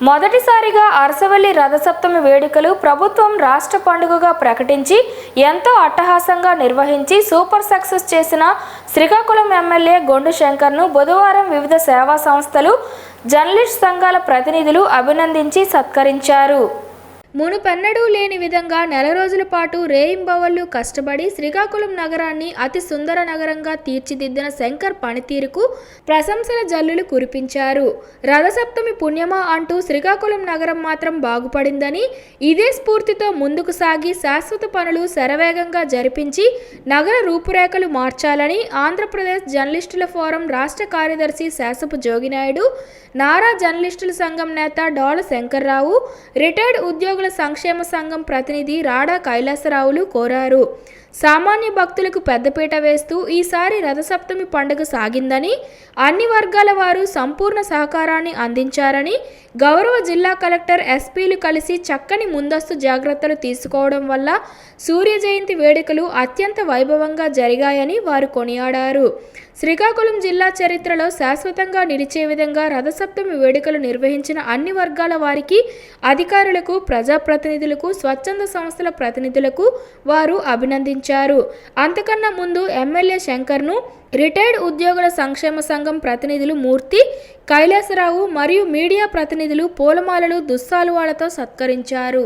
మొదటిసారిగా అరసవల్లి రథసప్తమి వేడుకలు ప్రభుత్వం రాష్ట్ర పండుగగా ప్రకటించి ఎంతో అట్టహాసంగా నిర్వహించి సూపర్ సక్సెస్ చేసిన శ్రీకాకుళం ఎమ్మెల్యే గొండు శంకర్ను బుధవారం వివిధ సేవా సంస్థలు జర్నలిస్ట్ సంఘాల ప్రతినిధులు అభినందించి సత్కరించారు. మునుపెన్నడూ లేని విధంగా నెల రోజుల పాటు రేయింబవళ్ళు కష్టపడి శ్రీకాకుళం నగరాన్ని అతి సుందర నగరంగా తీర్చిదిద్దిన శంకర్ పనితీరుకు ప్రశంసల జల్లులు కురిపించారు. రథసప్తమి పుణ్యమా అంటూ శ్రీకాకుళం నగరం మాత్రం బాగుపడిందని ఇదే స్ఫూర్తితో ముందుకు సాగి శాశ్వత పనులు శరవేగంగా జరిపించి నగర రూపురేఖలు మార్చాలని ఆంధ్రప్రదేశ్ జర్నలిస్టుల ఫోరం రాష్ట్ర కార్యదర్శి శాసపు జోగినాయుడు నారా జర్నలిస్టుల సంఘం నేత డాల శంకర్రావు రిటైర్డ్ సంక్షేమ సంఘం ప్రతినిధి రాడా కైలాసరావులు కోరారు. సామాన్య భక్తులకు పెద్దపీట వేస్తూ ఈసారి రథసప్తమి పండుగ సాగిందని అన్ని వర్గాల వారు సంపూర్ణ సహకారాన్ని అందించారని గౌరవ జిల్లా కలెక్టర్ ఎస్పీలు కలిసి చక్కని ముందస్తు జాగ్రత్తలు తీసుకోవడం వల్ల సూర్య జయంతి వేడుకలు అత్యంత వైభవంగా జరిగాయని వారు కొనియాడారు. శ్రీకాకుళం జిల్లా చరిత్రలో శాశ్వతంగా నిలిచే విధంగా రథసప్తమి వేడుకలు నిర్వహించిన అన్ని వర్గాల వారికి అధికారులకు ప్రజాప్రతినిధులకు స్వచ్ఛంద సంస్థల ప్రతినిధులకు వారు అభినందించారు. అంతకన్నా ముందు ఎమ్మెల్యే శంకర్ను రిటైర్డ్ ఉద్యోగుల సంక్షేమ సంఘం ప్రతినిధులు మూర్తి కైలాసరావు మరియు మీడియా ప్రతినిధులు పూలమాలలు దుస్సాలువాళ్ళతో సత్కరించారు.